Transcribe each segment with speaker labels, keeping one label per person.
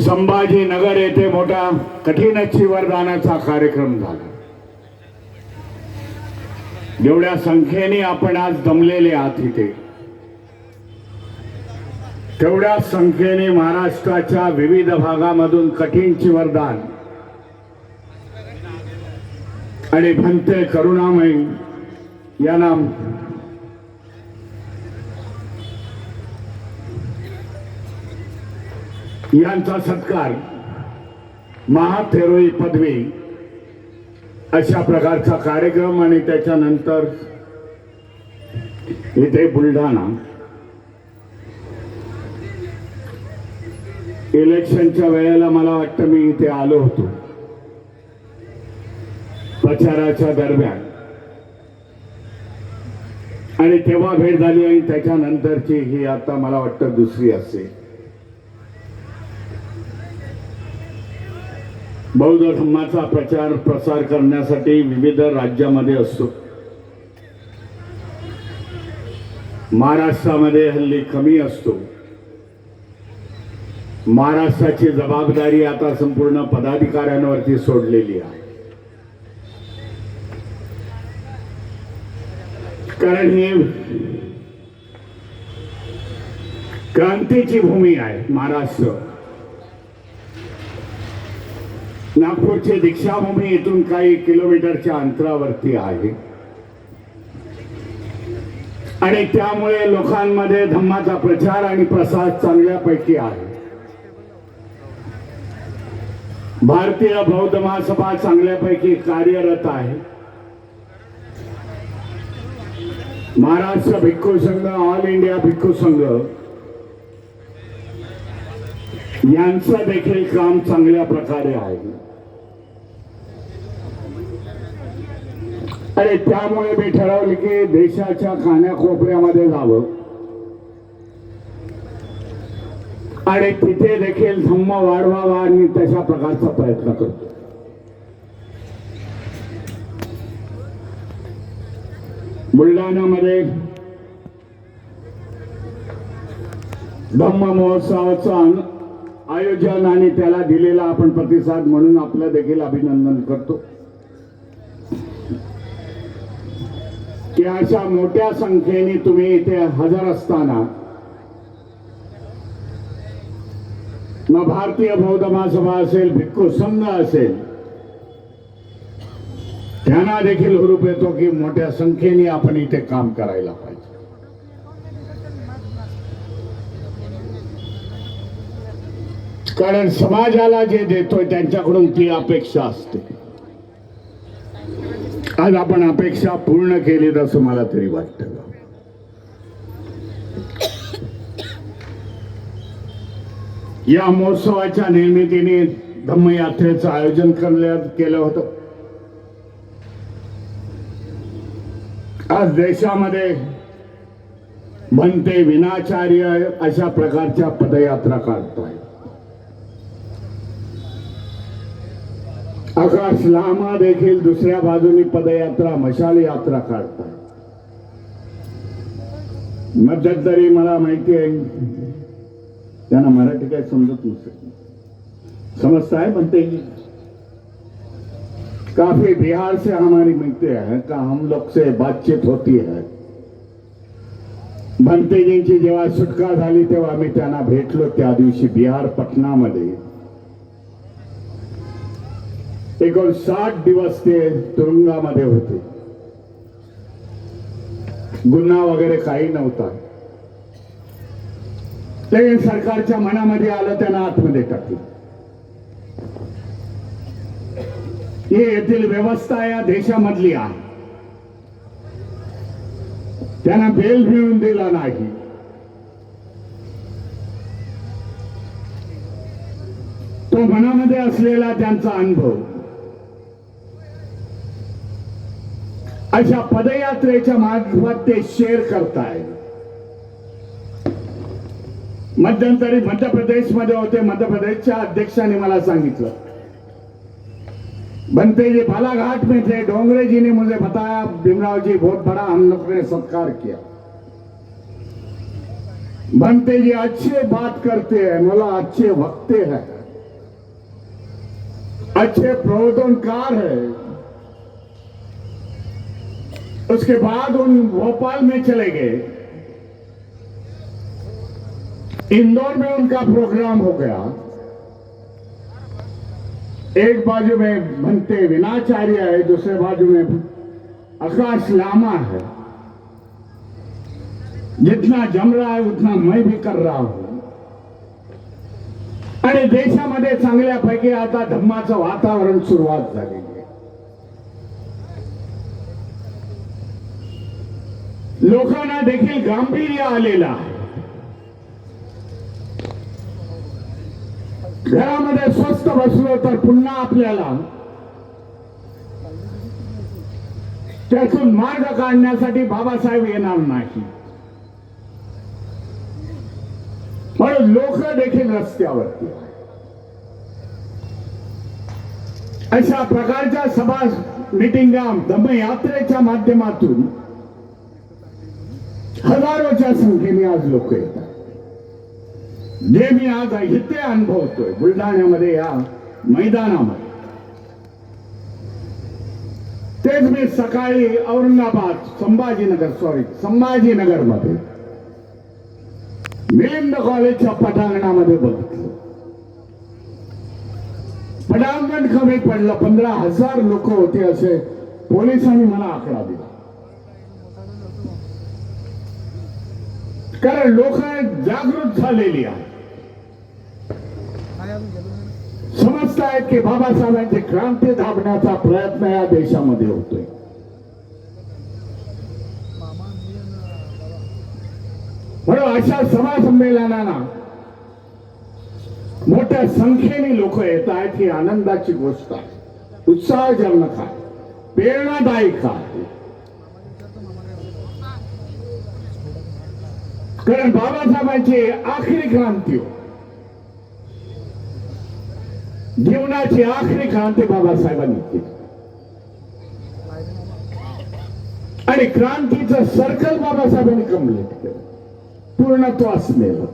Speaker 1: संभाजीनगर येथे मोठा कठीण वरदानाचा कार्यक्रम झाला. जेवढ्या संख्येने आपण आज दमलेले आहात इथे. तेवढ्या संख्येने महाराष्ट्राच्या विविध भागामधून कठीण चिवरदान आणि भंते करुणामयी यांना यांचा सत्कार महाथेरोई पदवी अशा प्रकारचा कार्यक्रम आणि त्याच्यानंतर इथे बुलढाणा इलेक्शनच्या वेळेला मला वाटतं मी इथे आलो होतो. प्रचाराच्या दरम्यान. आणि तेव्हा भेट झाली आणि त्याच्यानंतरची ही आता मला वाटतं दुसरी असेल. बौद्ध धर्माचा प्रचार प्रसार करण्यासाठी विविध राज्यामध्ये असतो. महाराष्ट्रामध्ये हल्ली कमी असतो. महाराष्ट्राची जबाबदारी आता संपूर्ण पदाधिकाऱ्यांवरती सोडलेली आहे. कारण हे क्रांतीची भूमी आहे महाराष्ट्र. नागपूरची दीक्षाभूमी इथून काही किलोमीटरच्या अंतरावरती आहे. आणि त्यामुळे लोकांमध्ये धम्माचा प्रचार आणि प्रसार चांगल्यापैकी आहे. भारतीय बौद्ध महासभा चांगल्यापैकी कार्यरत आहे. महाराष्ट्र भिक्खू संघ ऑल इंडिया भिक्खू संघ यांचं देखील काम चांगल्या प्रकारे आहे. आणि त्यामुळे मी ठरवले की देशाच्या कान्याकोपऱ्यामध्ये जावं. आणि तिथे देखील धम्म वाढवावा आणि तशा प्रकारचा प्रयत्न करतो. बुलढाण्यामध्ये धम्म महोत्सवाचं आयोजन आणि त्याला दिलेला आपण प्रतिसाद म्हणून आपलं देखील अभिनंदन करतो. की अशा मोठ्या संख्येने तुम्ही इथे हजर असताना मग भारतीय बौद्ध महासभा असेल भिक्खू संघ असेल त्यांना देखील हुरूप येतो की मोठ्या संख्येने आपण इथे काम करायला पाहिजे. कारण समाजाला जे देतोय त्यांच्याकडून ती अपेक्षा असते. आज आपण अपेक्षा पूर्ण केली असं मला तरी वाटतं. या महोत्सवाच्या निर्मितीने धम्मयात्रेचं आयोजन करण्यात केलं होतं. आज देशामध्ये म्हणते विनाचार्य अशा प्रकारच्या पदयात्रा काढतोय. आकाश लामा देखील दुसऱ्या बाजूनी पदयात्रा मशाल यात्रा काढताय मध्यंतरी मला माहिती आहे. त्यांना मराठी काय समजत नसेल. समजता है बनते ही काफी बिहार से हमारी मिलते हैं का हम लोग से बातचीत होती है. भंतेजींची जेव्हा सुटका झाली तेव्हा आम्ही त्यांना भेटलो त्या दिवशी बिहार पटनामध्ये. एकूण साठ दिवस ते तुरुंगामध्ये होते. गुन्हा वगैरे काही नव्हता. ते सरकारच्या मनामध्ये आलं त्यांना आतमध्ये टाकलं. ही येथील व्यवस्था या देशामधली आहे. त्यांना बेल मिळून दिला नाही. तो मनामध्ये असलेला त्यांचा अनुभव. अशा पदयात्रेच्या मार्फत ते शेअर करताय मध्यंतरी मध्य प्रदेशमध्ये होते. मध्य प्रदेशच्या अध्यक्षाने मला सांगितलं. बनते जी बालाघाट में थे. डोंगरे जी ने मुझे बताया भीमराव जी बहुत बड़ा हम लोग ने सत्कार किया. बनते जी अच्छे बात करते हैं मला अच्छे वक्ते हैं. अच्छे प्रबोधनकार है. उसके बाद उन भोपाल में चले गए। इंदौर में उनका प्रोग्राम हो गया। एक बाजू में बनते विनाचार्य है दूसरे बाजू में आकाश लामा है। जितना जम रहा है उतना मैं भी कर रहा हूं। आणि देशामध्ये चांगल्यापैकी आता धम्माचं वातावरण सुरुवात झाली आहे लोकांना देखील गांभीर्य आलेलं आहे. घरामध्ये स्वस्त बसलो तर पुन्हा आपल्याला त्यातून मार्ग काढण्यासाठी बाबासाहेब येणार नाही. म्हणून लोक देखील रस्त्यावरती अशा प्रकारच्या सभा मिटिंगा दमयात्रेच्या माध्यमातून हजारोच्या संख्येने आज लोक येतात. जे मी आज इथे अनुभवतोय बुलढाण्यामध्ये या मैदानामध्ये. तेच मी सकाळी औरंगाबाद संभाजीनगर सॉरी संभाजीनगरमध्ये मिलिंद कॉलेजच्या पटांगणामध्ये बघितलं. पटांगण कमी पडलं पंधरा हजार लोक होते असे पोलिसांनी मला आकडा दिला. कारण लोक जागृत झालेली आहे समजत आहेत की बाबासाहेबांची क्रांती दाबण्याचा प्रयत्न या देशामध्ये होतोय. म्हणून अशा सभा संमेलनाला मोठ्या संख्येने लोक येत आहेत ही आनंदाची गोष्ट आहे. उत्साहजनक आहे. प्रेरणादायक आहे. कारण बाबासाहेबांची आखरी क्रांती हो. जीवनाची आखरी क्रांती बाबासाहेबांनी केली. आणि क्रांतीचं सर्कल बाबासाहेबांनी कंप्लीट केलं. पूर्णत्व असलेलं.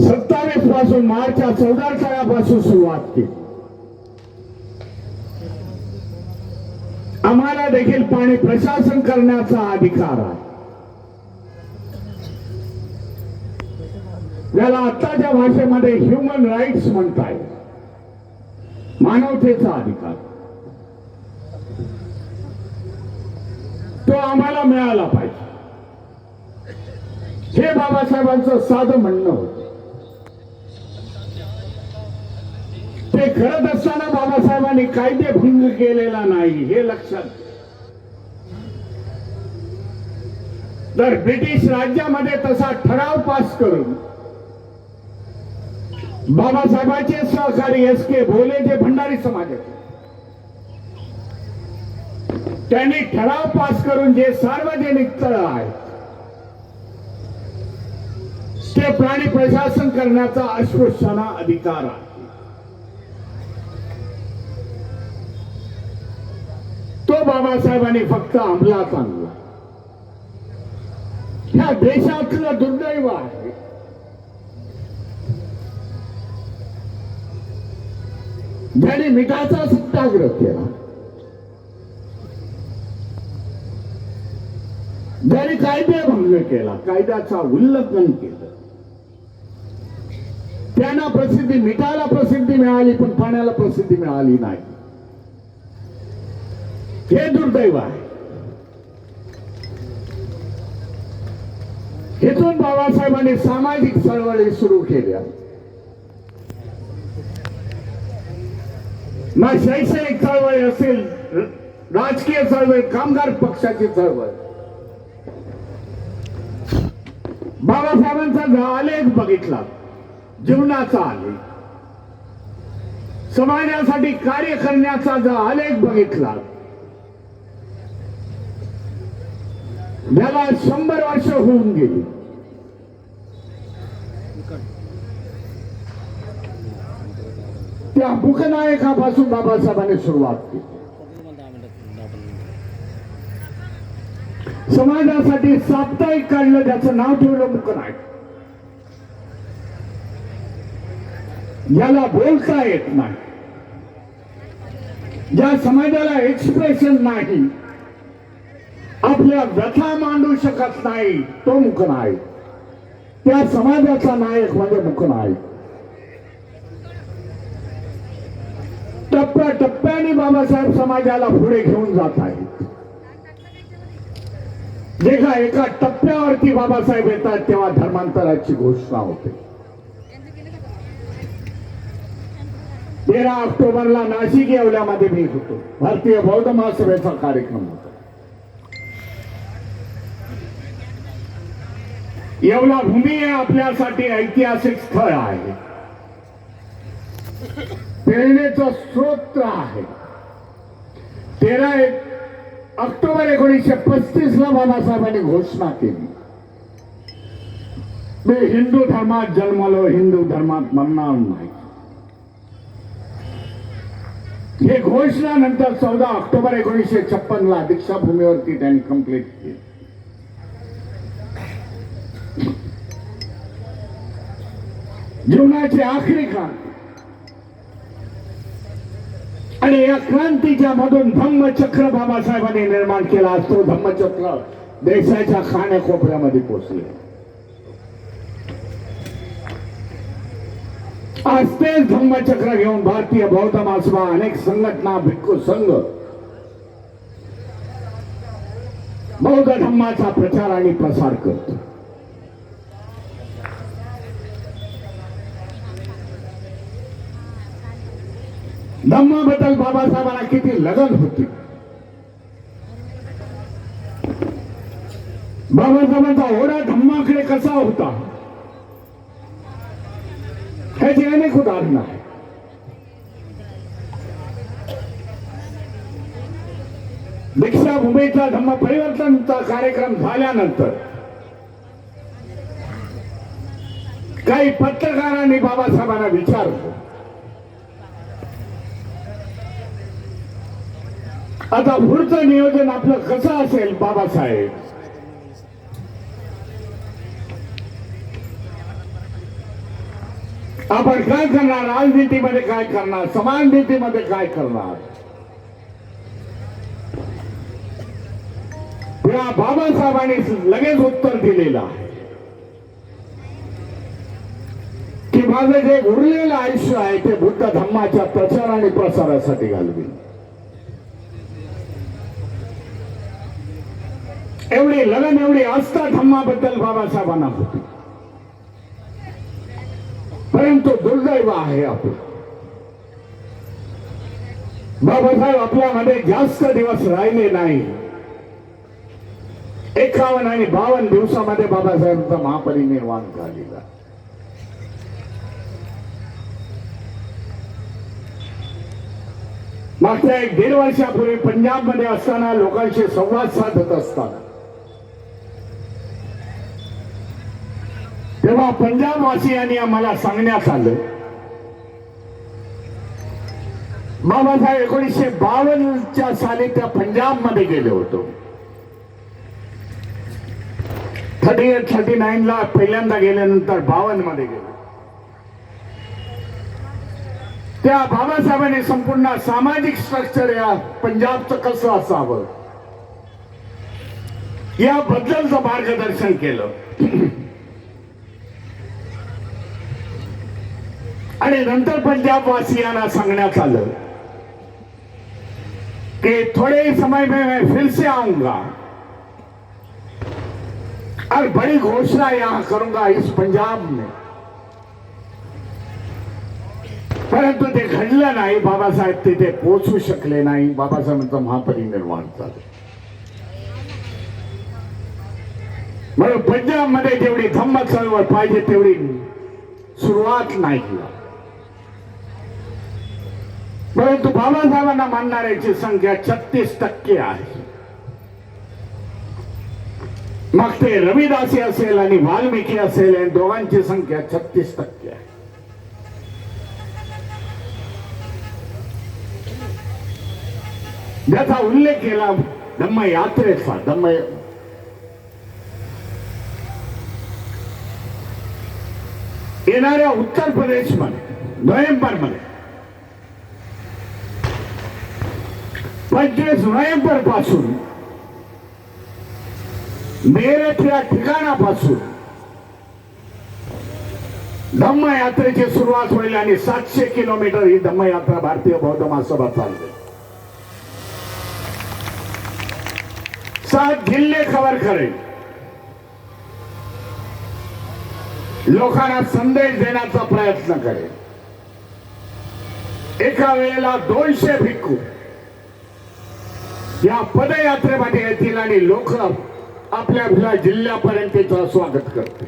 Speaker 1: सत्तावीसपासून मार्चच्या चौदा सालापासून सुरुवात केली. आम्हाला देखील पाणी प्रशासन करण्याचा अधिकार आहे. याला आत्ताच्या भाषेमध्ये ह्युमन राईट्स म्हणताय. मानवतेचा अधिकार. तो आम्हाला मिळाला पाहिजे. हे बाबासाहेबांचं साधं म्हणणं होतं. ते करत असताना बाबासाहेबांनी कायदे भंग केलेला नाही हे लक्षात तर ब्रिटिश राज्यामध्ये तसा ठराव पास करून बाबासाहेबांचे सहकारी एस के भोले जे भंडारी समाजाचे त्यांनी ठराव पास करून जे सार्वजनिक तळ आहेत ते प्राणी प्रशासन करण्याचा अस्पृश्यांना अधिकार आहे. बाबासाहेबांनी फक्त अंमलात आणला ह्या देशातलं दुर्दैव आहे. ज्याने मिठाचा सत्याग्रह केला. ज्याने कायदे भंग केला कायद्याचा उल्लंघन केलं. त्यांना प्रसिद्धी मिठाला प्रसिद्धी मिळाली पण पाण्याला प्रसिद्धी मिळाली नाही. हे दुर्दैव आहे. हेतून बाबासाहेबांनी सामाजिक चळवळी सुरू केल्या. मग शैक्षणिक चळवळी असेल राजकीय चळवळ कामगार पक्षाची चळवळ. बाबासाहेबांचा आलेख बघितला जीवनाचा आलेख. समाजासाठी कार्य करण्याचा जो आलेख बघितला याला शंभर वर्ष होऊन गेली. त्या मुखनायकापासून बाबासाहेबांनी सुरुवात केली. समाजासाठी साप्ताहिक काढलं त्याचं नाव ठेवलं मुख याला ज्याला बोलता येत नाही. ज्या समाजाला एक्सप्रेशन नाही आपल्या व्यथा मांडू शकत नाही तो मुख आहे त्या समाजाचा नायक म्हणजे मुख आहे टप्प्या टप्प्याने बाबासाहेब समाजाला पुढे घेऊन जात आहेत. जेव्हा एका टप्प्यावरती बाबासाहेब येतात तेव्हा धर्मांतराची घोषणा होते. तेरा ऑक्टोबरला नाशिक येवल्यामध्ये मी होतो. भारतीय बौद्ध महासभेचा कार्यक्रम होता. येवला भूमी हे आपल्यासाठी ऐतिहासिक स्थळ आहे. प्रेरणेचं स्रोत आहे. तेरा एक ऑक्टोबर एकोणीसशे पस्तीस ला बाबासाहेबांनी घोषणा केली. मी हिंदू धर्मात जन्मलो हिंदू धर्मात मरणार नाही. हे घोषणा नंतर चौदा ऑक्टोबर एकोणीसशे छप्पन ला दीक्षाभूमीवरती त्यांनी कंप्लीट केली. जीवनाची आखरी क्रांती आणि या क्रांतीच्या मधून धम्मचक्र बाबासाहेबांनी निर्माण केला असतो. धम्मचक्र देशाच्या खाण्याकोपऱ्यामध्ये पोचले आज तेच धम्मचक्र घेऊन भारतीय बौद्ध मासवा अनेक संघटना भिक्खू संघ बौद्ध धम्माचा प्रचार आणि प्रसार करतो. धम्माबद्दल बाबासाहेबांना किती लगन होती बाबासाहेबांचा ओढा धम्माकडे कसा होता ह्याची अनेक उदाहरणं आहेत दीक्षाभूमीचा धम्म परिवर्तनचा कार्यक्रम झाल्यानंतर काही पत्रकारांनी बाबासाहेबांना विचारलं आता पुढचं नियोजन आपलं कसं असेल बाबासाहेब? आपण काय करणार? राजनीतीमध्ये काय करणार? समान नीतीमध्ये काय करणार? या बाबासाहेबांनी लगेच उत्तर दिलेलं आहे. की माझं जे उरलेलं आयुष्य आहे ते बुद्ध धम्माच्या प्रचार आणि प्रसारासाठी घालवी एवढी लगन एवढी आस्था धम्माबद्दल बाबासाहेबांना होती. परंतु दुर्दैव आहे आपलं. बाबासाहेब आपल्यामध्ये जास्त दिवस राहिले नाही. एकावन्न आणि बावन्न दिवसामध्ये बाबासाहेबांचा महापरिनिर्वाण झालेला. मागच्या एक दीड वर्षापूर्वी पंजाबमध्ये असताना लोकांशी संवाद साधत असताना तेव्हा पंजाब वासियांनी आम्हाला सांगण्यात आलं. बाबासाहेब एकोणीसशे बावन्नच्या साली त्या पंजाबमध्ये गेले होतो. थर्टी एट थर्टी नाईन ला पहिल्यांदा गेल्यानंतर बावन्नमध्ये गेले. त्या बाबासाहेबांनी संपूर्ण सामाजिक स्ट्रक्चर या पंजाबचं कसं असावं? याबद्दलचं मार्गदर्शन केलं. आणि नंतर पंजाब वासियांना सांगण्यात आलं कि थोड़े ही समय में मैं फिर से आऊंगा. और बड़ी घोषणा यहां करूंगा इस पंजाब में. परंतु ते घडलं नाही बाबासाहेब तिथे पोचू शकले नाही. बाबासाहेबांचं महापरिनिर्वाण झालं म्हणून पंजाबमध्ये जेवढी धम्म चळवळ पाहिजे तेवढी सुरुवात नाही. परंतु बाबासाहेबांना मानणाऱ्यांची संख्या छत्तीस टक्के आहे. मग ते रविदासी असेल आणि वाल्मिकी असेल या दोघांची संख्या छत्तीस टक्के आहे. ज्याचा उल्लेख केला धम्म यात्रेचा धम्म येणाऱ्या उत्तर प्रदेशमध्ये नोव्हेंबरमध्ये पंचवीस नोव्हेंबरपासून मेरठ या ठिकाणापासून धम्मयात्रेची सुरुवात होईल आणि सातशे किलोमीटर ही धम्मयात्रा भारतीय बौद्ध महासभा चालते. सात जिल्हे कव्हर करेल लोकांना संदेश देण्याचा प्रयत्न करेल एका वेळेला दोनशे भिक्खू या पदयात्रेमध्ये येतील आणि लोक आपल्या आपल्या जिल्ह्यापर्यंतचं स्वागत करते.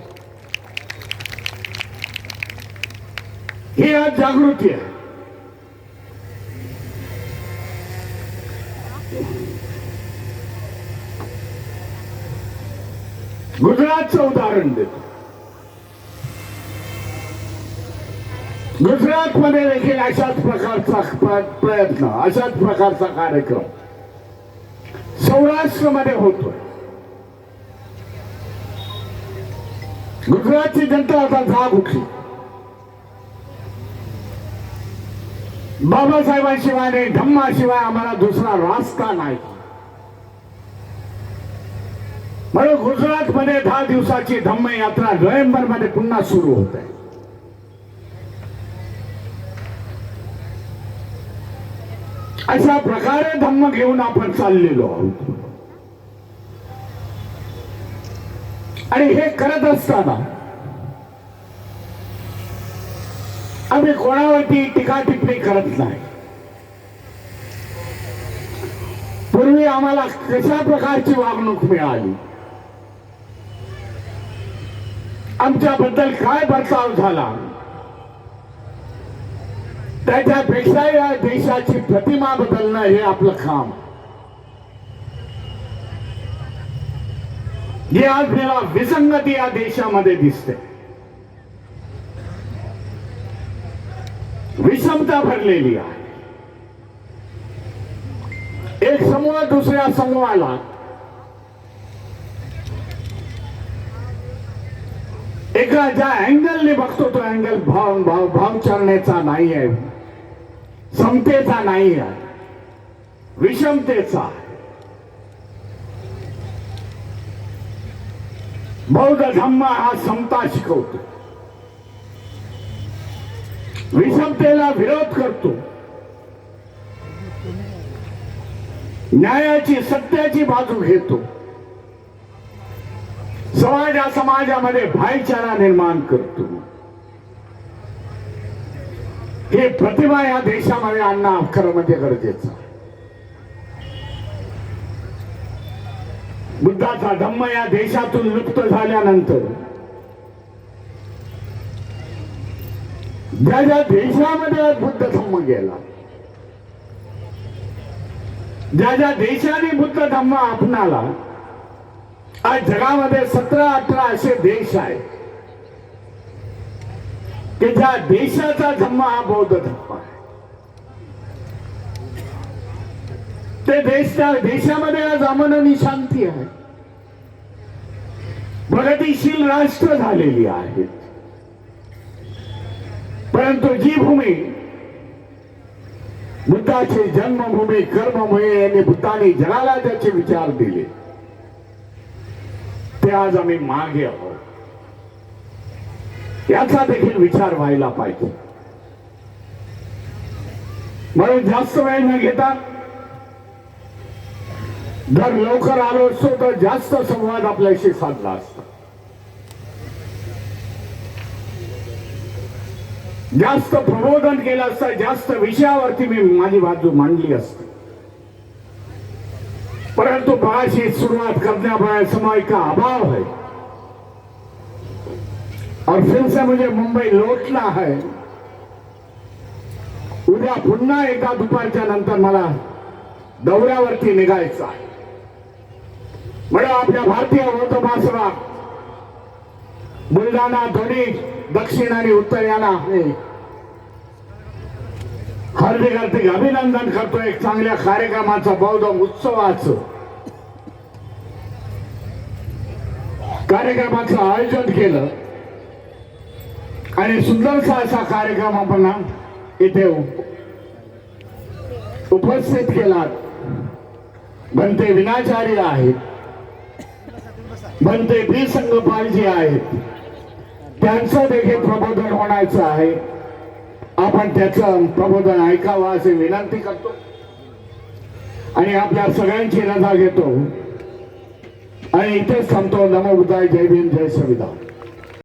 Speaker 1: ही आज जागृती आहे. गुजरातचं उदाहरण देतो. गुजरातमध्ये देखील अशाच प्रकारचा प्र- प्रयत्न अशाच प्रकारचा कार्यक्रम. सौराष्ट्रमध्ये होतोय गुजरातची जनता आता जाग उठली. बाबासाहेबांशिवाय आणि धम्माशिवाय आम्हाला दुसरा रास्ता नाही. म्हणून गुजरातमध्ये दहा दिवसाची धम्म यात्रा नोव्हेंबरमध्ये पुन्हा सुरू होत आहे. अशा प्रकारे धम्म घेऊन आपण चाललेलो आहोत. आणि हे करत असताना आम्ही कोणावरती टीका टिप्पणी करत नाही. पूर्वी आम्हाला कशा प्रकारची वागणूक मिळाली? आमच्याबद्दल काय बर्ताव झाला? त्याच्यापेक्षा या देशाची प्रतिमा बदलणं हे आपलं काम. जे आज मला विसंगती या देशामध्ये दिसते. विषमता भरलेली आहे. एक समूह दुसऱ्या समूहाला एका ज्या अँगलने बघतो तो अँगल भाव भाव भावचारणेचा नाही आहे समतेचा नाही आहे विषमतेचा. बौद्ध धम्म हा समता शिकवतो. विषमतेला विरोध करतो. न्यायाची सत्याची बाजू घेतो. समाजा समाजामध्ये भाईचारा निर्माण करतो. हे प्रतिभा या देशामध्ये आणणं खरं म्हणजे गरजेचं बुद्धाचा धम्म या देशातून लुप्त झाल्यानंतर ज्या ज्या देशामध्ये बुद्ध धम्म गेला ज्या ज्या देशाने बुद्ध धम्म आपणाला आज जगामध्ये सतरा अठरा असे देश आहेत. की ज्या देशाचा धम्म हा बौद्ध धम्म आहे. ते देश त्या देशामध्ये आज अमन आणि शांती आहे. प्रगतीशील राष्ट्र झालेली आहेत. परंतु जी भूमी बुद्धाची जन्मभूमी कर्मभूमी यांनी बुद्धाने जगाला त्याचे विचार दिले. ते आज आम्ही मागे आहोत. याचा देखील विचार व्हायला पाहिजे. म्हणून जास्त वेळ न घेता जर लवकर आलो असतो तर जास्त संवाद आपल्याशी साधला असता. जास्त प्रबोधन केलं असतं जास्त विषयावरती मी माझी बाजू मांडली असते. परंतु बघाशी सुरुआत करने समय का अभाव है और फिर से मुझे मुंबई लौटना है। उद्या पुन्हा एका दुपारच्या नंतर मला दौऱ्यावरती निघायचं आहे. म्हणून आपल्या भारतीय बौद्ध बुलढाणा धोनी दक्षिण आणि उत्तर यांना हार्दिक हार्दिक अभिनंदन करतो एक चांगल्या कार्यक्रमाचं बौद्ध उत्सवाचं. कार्यक्रमाचं आयोजन केलं. आणि सुंदरसा असा कार्यक्रम आपण इथे उपस्थित केला बनते विनाचार्य आहेत. बनते बी संघपालजी आहेत. त्यांचं देखील प्रबोधन होण्याचं आहे. आपण त्याचं प्रबोधन ऐकावं असे विनंती करतो. आणि आपल्या सगळ्यांची रजा घेतो. आणि इथेच थांबतो. नमो बुद्धाय. जय भीम. जय संविधान.